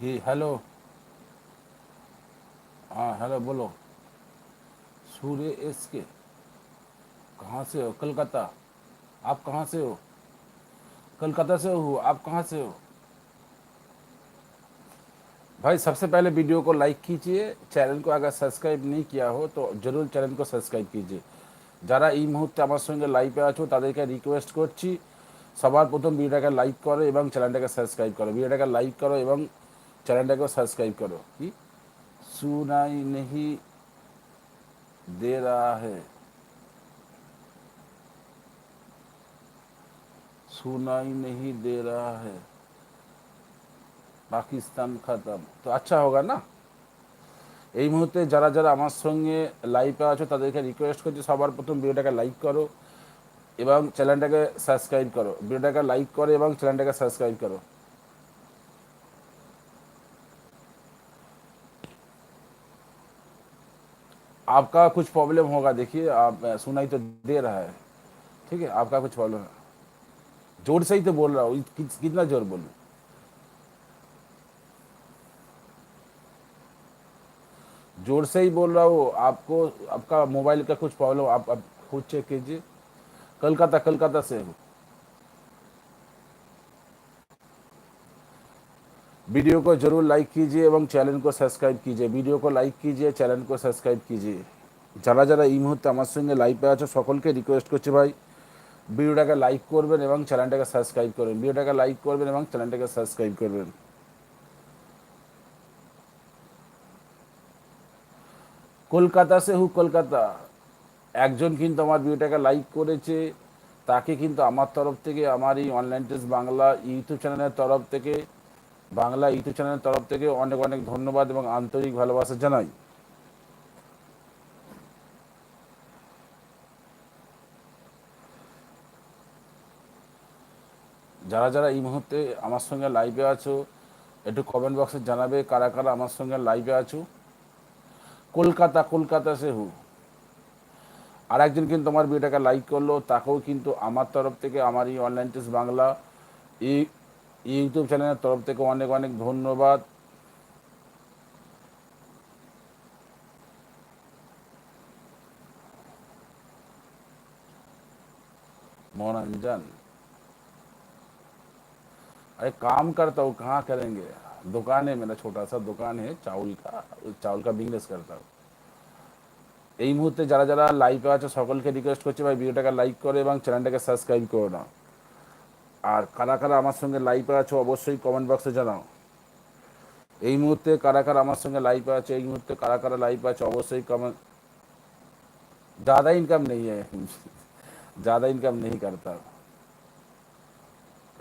जी hello हाँ hello बोलो सूर्य S के कहाँ से हो कलकत्ता आप कहाँ से हो कलकत्ता से हो आप कहाँ से हो भाई सबसे पहले वीडियो को लाइक कीजिए চ্যানেল को अगर সাবস্ক্রাইব नहीं किया हो तो জরুর চ্যানেল को সাবস্ক্রাইব कीजिए যারা এই মুহূর্তে আমার সঙ্গে লাইভে আছো তাদেরকে রিকোয়েস্ট করছি সবার প্রথম ভিডিওটাকে লাইক করো এবং চ্যানেলটাকে সাবস্ক্রাইব করো ভিডিওটাকে লাইক করো এবং চ্যানেলটাকে সাবস্ক্রাইব করো কি सुनाई नहीं दे रहा है सुनाई नहीं दे रहा है পাকিস্তান খতম তো আচ্ছা হোগা না এই মুহূর্তে যারা যারা আমার সঙ্গে লাইভে আছো তাদেরকে রিকোয়েস্ট করছি সবার প্রথম ভিডিওটাকে লাইক করো এবং চ্যানেলটাকে সাবস্ক্রাইব করো ভিডিওটাকে লাইক করো এবং চ্যানেলটাকে সাবস্ক্রাইব করো आपका कुछ प्रॉब्लम होगा देखिए आप सुनाई तो दे रहा है। ठीक है आपका कुछ प्रॉब्लम है। ज़ोर से ही तो बोल रहा हूँ कितना ज़ोर बोलूँ? ज़ोर से ही बोल रहा हूँ आपको आपका मोबाइल का कुछ प्रॉब्लम आप, आप खुद चेक कीजिए। कलकत्ता कलकत्ता से हूँ। वीडियो को जरूर लाइक कीजिए এবং চ্যানেল को সাবস্ক্রাইব कीजिए ভিডিও को লাইক कीजिए চ্যানেল को সাবস্ক্রাইব कीजिए যারা যারা এই মুহূর্তে আমার সঙ্গে লাইভে আছো সকলকে রিকোয়েস্ট করছি ভাই ভিডিওটাকে লাইক করবেন এবং চ্যানেলটাকে সাবস্ক্রাইব করবেন ভিডিওটাকে লাইক করবেন এবং চ্যানেলটাকে সাবস্ক্রাইব করবেন কলকাতা সে হু কলকাতা একজন কিন্তু আমার ভিডিওটাকে লাইক করেছে তাকে কিন্তু আমার তরফ থেকে আমার এই অনলাইন টেস্ট বাংলা ইউটিউব চ্যানেলের তরফ থেকে বাংলা ইউটিউব চ্যানেলের তরফ থেকে অনেক অনেক ধন্যবাদ এবং আন্তরিক ভালোবাসা জানাই। যারা যারা এই মুহূর্তে আমার সঙ্গে লাইভে আছো, একটু কমেন্ট বক্সে জানাবে কারা কারা আমার সঙ্গে লাইভে আছো। কলকাতা কলকাতা সে হু। আর একজন কিন্তু আমার ভিডিওটাকে লাইক করল, তাকেও কিন্তু আমার তরফ থেকে আমার এই অনলাইন টেস্ট বাংলা এই ইউটিউব চ্যানেলের তরফ থেকে অনেক অনেক ধন্যবাদ मनोरंजन अरे काम करता हूँ कहाँ करेंगे दुकान है मेरा छोटा सा दुकान है चावल का चावल का बिजनेस करता हूँ এই মুহূর্তে যারা যারা লাইভে আছে সকলকে রিকোয়েস্ট করছি ভাই ভিডিওটাকে লাইক করো এবং চ্যানেলটাকে সাবস্ক্রাইব করো না আর কারা কারা আমার সঙ্গে লাইভে আছো অবশ্যই কমেন্ট বক্সে জানাও এই মুহূর্তে কারা কারা আমার সঙ্গে লাইভে আছে এই মুহূর্তে কারা কারা লাইভে আছে অবশ্যই कमेंट ज़्यादा इनकम नहीं है ज़्यादा इनकम नहीं करता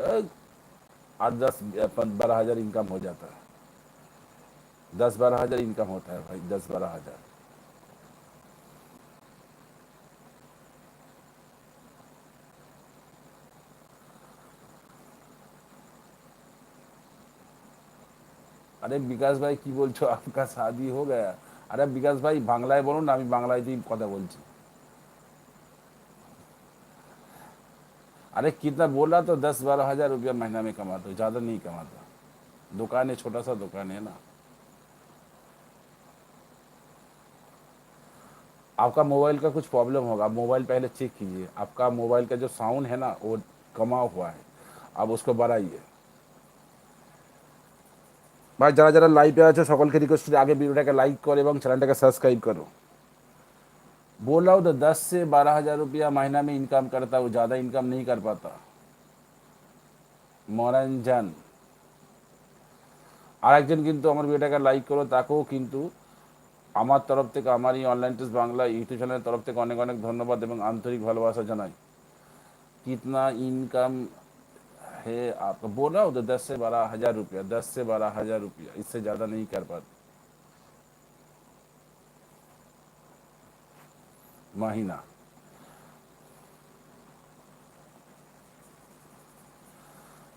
अ, आठ दस पन- बारह हज़ार इनकम हो जाता है दस बारह हज़ार इनकम होता है भाई दस बारह हज़ार আরে বিকাশ ভাই কি বলছো आपका शादी हो गया আরে বিকাশ ভাই বাংলায় বলুন না আমি বাংলাতেই কথা বলছি अरे कितना बोला तो दस बारह हजार रुपया महीना में कमाता हूँ ज़्यादा नहीं कमाता दुकान है छोटा सा दुकान है ना आपका मोबाइल का कुछ प्रॉब्लम होगा मोबाइल पहले चेक कीजिए आपका मोबाइल का जो साउंड है ना वो कमा हुआ है आप उसको बढ़ाइए ভাই যারা যারা লাইভে আছে সকলকে রিকোয়েস্ট করি আগে ভিডিওটাকে লাইক করো এবং চ্যানেলটাকে সাবস্ক্রাইব করো बोल रहा हूँ तो दस से बारह हजार रुपया महीना में इनकम करता हूँ ज़्यादा इनकम नहीं कर पाता মনোরঞ্জন আরেকজন কিন্তু আমার ভিডিওটাকে লাইক করো তাকেও কিন্তু আমার তরফ থেকে আমার এই অনলাইন টেস্ট বাংলা ইউটিউব চ্যানেলের তরফ থেকে অনেক অনেক ধন্যবাদ এবং আন্তরিক ভালোবাসা জানাই कितना इनकम है आपका बोल रहा हूँ तो दस से बारह हजार रुपया दस से बारह हजार रुपया इससे ज़्यादा नहीं कर पाते महीना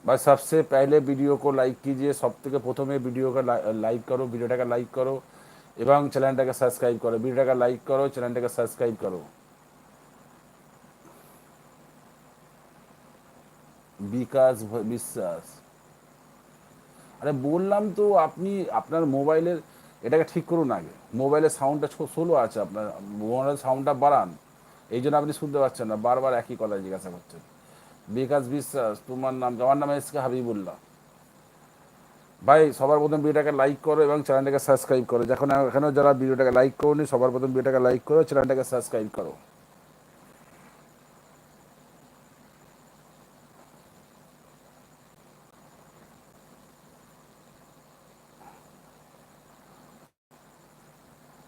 बस सबसे पहले ভিডিও को লাইক कीजिए সব থেকে প্রথমে ভিডিওকে লাইক করো ভিডিওটাকে লাইক করো এবং চ্যানেলটাকে সাবস্ক্রাইব করো ভিডিওটাকে লাইক করো চ্যানেলটাকে সাবস্ক্রাইব করো বিকাশ বিশ্বাস। আরে বললাম তো আপনি আপনার মোবাইলের, এটাকে ঠিক করুন আগে। মোবাইলের সাউন্ডটা স্লো আছে আপনার, মোবাইলের সাউন্ডটা বাড়ান। এই জন্য আপনি শুনতে পাচ্ছেন না, বারবার একই কথা জিজ্ঞাসা করছেন। বিকাশ বিশ্বাস, তোমার নাম আমার নাম এসকে হাবিবুল্লাহ। ভাই, সবার প্রথম ভিডিওটাকে লাইক করো এবং চ্যানেলটাকে সাবস্ক্রাইব করো। যখন এখানেও যারা ভিডিওটাকে লাইক করোনি, সবার প্রথম ভিডিওটাকে লাইক করো চ্যানেলটাকে সাবস্ক্রাইব করো।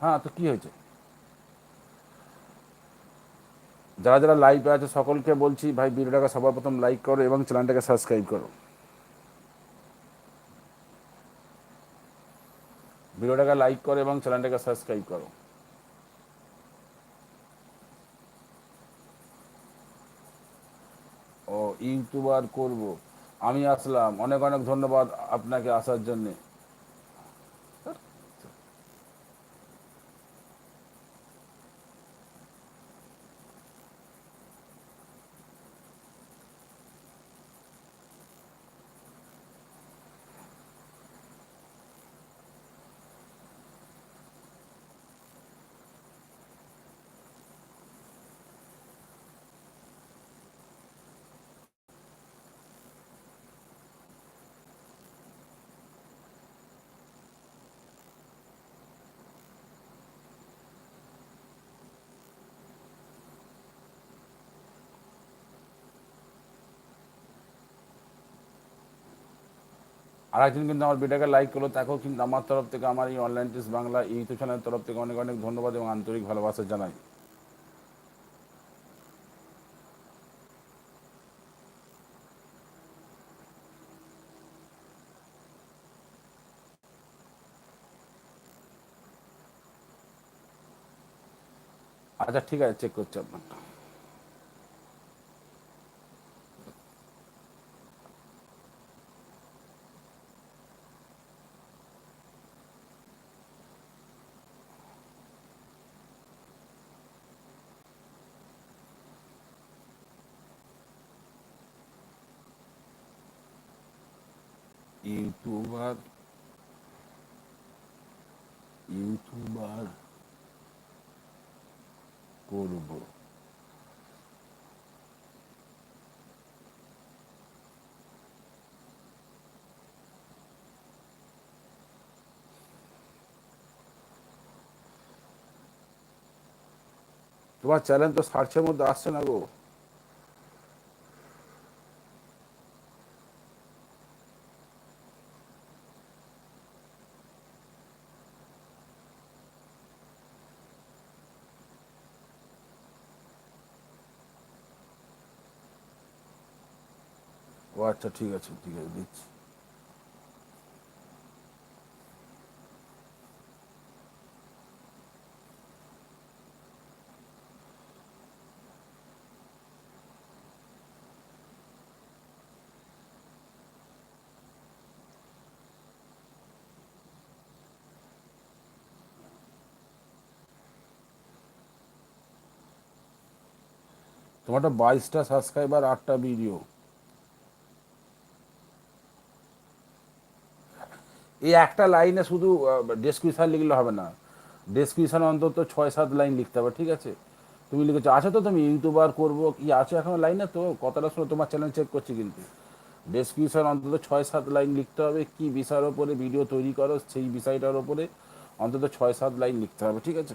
হ্যাঁ তো কি হয়েছে? যারা যারা লাইভে আছে, সকলকে বলছি, ভাই, ভিডিওটাকে সবার প্রথম লাইক করো এবং চ্যানেলটাকে সাবস্ক্রাইব করো। ভিডিওটাকে লাইক করো এবং চ্যানেলটাকে সাবস্ক্রাইব করো। ও ইউটিউবার করব। আমি আসলাম। অনেক অনেক ধন্যবাদ আপনাকে আসার জন্যে। আর একজন কিন্তু আমার ভিডিওকে লাইক করল, তাকেও কিন্তু আমার তরফ থেকে আমার এই অনলাইন টিস বাংলা ইউটিউব চ্যানেলের তরফ থেকে অনেক অনেক ধন্যবাদ এবং আন্তরিক ভালোবাসা জানাই। আচ্ছা ঠিক আছে চেক করছি আপনার ইউটিউবার ইউটিউবার করব। তোমার চ্যানেল তো সার্চের মধ্যে আসছে না গো ও আচ্ছা ঠিক আছে ঠিক আছে দিচ্ছি। তোমারটা বাইশটা সাবস্ক্রাইবার আটটা ভিডিও এই একটা লাইনে শুধু ডেসক্রিপশন লিখলে হবে না। ডেসক্রিপশন অন্তত ছয় সাত লাইন লিখতে হবে, ঠিক আছে? তুমি লিখেছো আছে তো তুমি ইউটিউবার করব, কি আছো এখন লাইনে? তো কথাটা শুনে তোমার চ্যানেল চেক করছি কিন্তু। ডেসক্রিপশন অন্তত ছয় সাত লাইন লিখতে হবে, কি বিষয়ের ওপরে ভিডিও তৈরি করো, সেই বিষয়টার ওপরে অন্তত ছয় সাত লাইন লিখতে হবে, ঠিক আছে?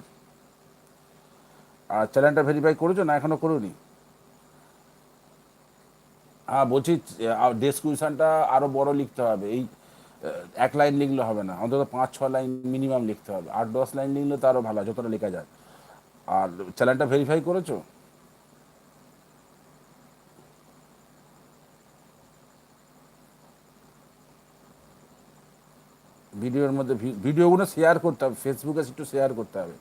আর চ্যানেলটা ভেরিফাই করেছ না এখনও করোনি? হ্যাঁ বলছি ডেসক্রিপশনটা আরও বড় লিখতে হবে। এই এক লাইন লিখলে হবে না। অন্তত পাঁচ, ছ লাইন মিনিমাম লিখতে হবে। আট দশ লাইন লিখলে তো আরও ভালো, যতটা লেখা যায়। আর চ্যানেলটা ভেরিফাই করেছ? ভিডিওর মধ্যে ভিডিওগুলো শেয়ার করতে হবে। ফেসবুকে একটু শেয়ার করতে হবে।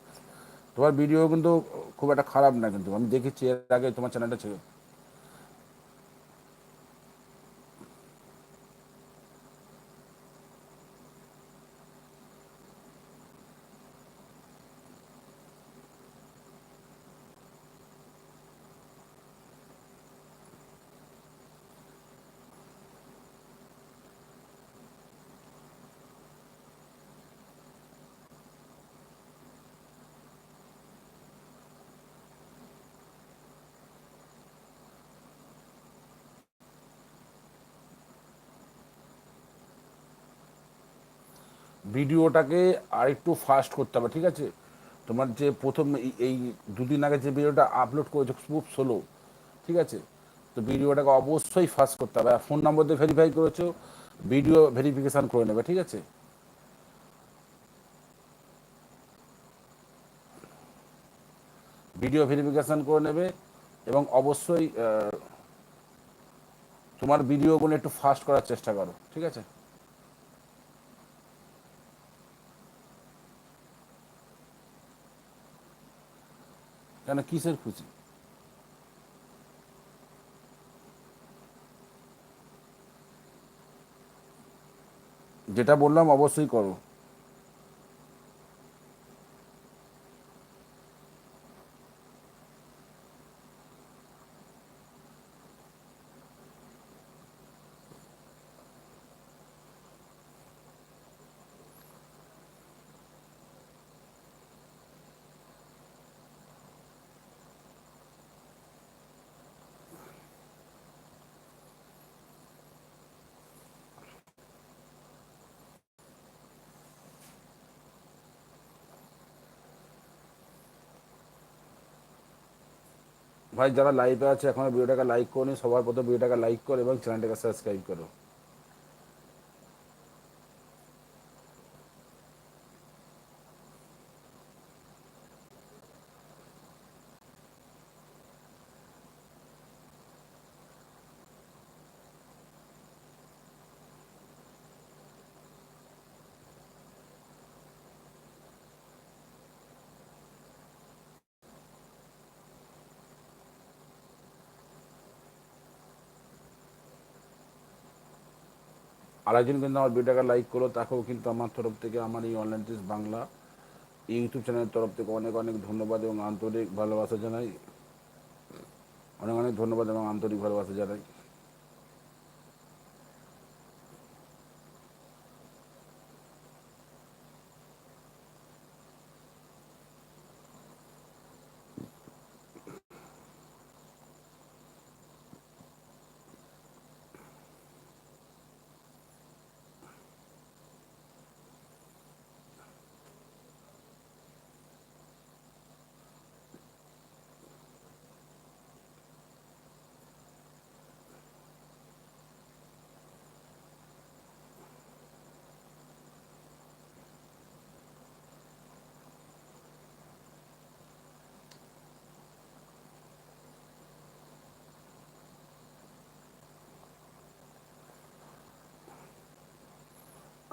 তোমার ভিডিও কিন্তু খুব একটা খারাপ না কিন্তু। আমি দেখেছি, এর আগে তোমার চ্যানেলটা ছিল। ভিডিওটাকে আর একটু ফাস্ট করতে হবে, ঠিক আছে? তোমার যে প্রথম এই- দুদিন আগে যে ভিডিওটা আপলোড করেছ, খুব স্লো ঠিক আছে? তো ভিডিওটাকে অবশ্যই ফাস্ট করতে হবে। আর ফোন নম্বর দিয়ে ভেরিফাই করেছ ভিডিও ভেরিফিকেশান করে নেবে, ঠিক আছে? ভিডিও ভেরিফিকেশান করে নেবে এবং অবশ্যই তোমার ভিডিওগুলো একটু ফাস্ট করার চেষ্টা করো, ঠিক আছে? কেন কিসের খুশি? যেটা বললাম অবশ্যই করো। ভাই যারা লাইভে আছে এখনো ভিডিওটাকে লাইক করনি সবার প্রথমে ভিডিওটাকে লাইক করো এবং চ্যানেলটাকে সাবস্ক্রাইব করো আরেকজন কিন্তু আমার ভিডিওটাকে লাইক করল, তাকেও কিন্তু আমার তরফ থেকে আমার এই অনলাইন টিস বাংলা ইউটিউব চ্যানেলের তরফ থেকে অনেক অনেক ধন্যবাদ এবং আন্তরিক ভালোবাসা জানাই। অনেক অনেক ধন্যবাদ এবং আন্তরিক ভালোবাসা জানাই।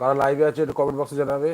কারা লাইভে আছে একটু কমেন্ট বক্সে জানাবে।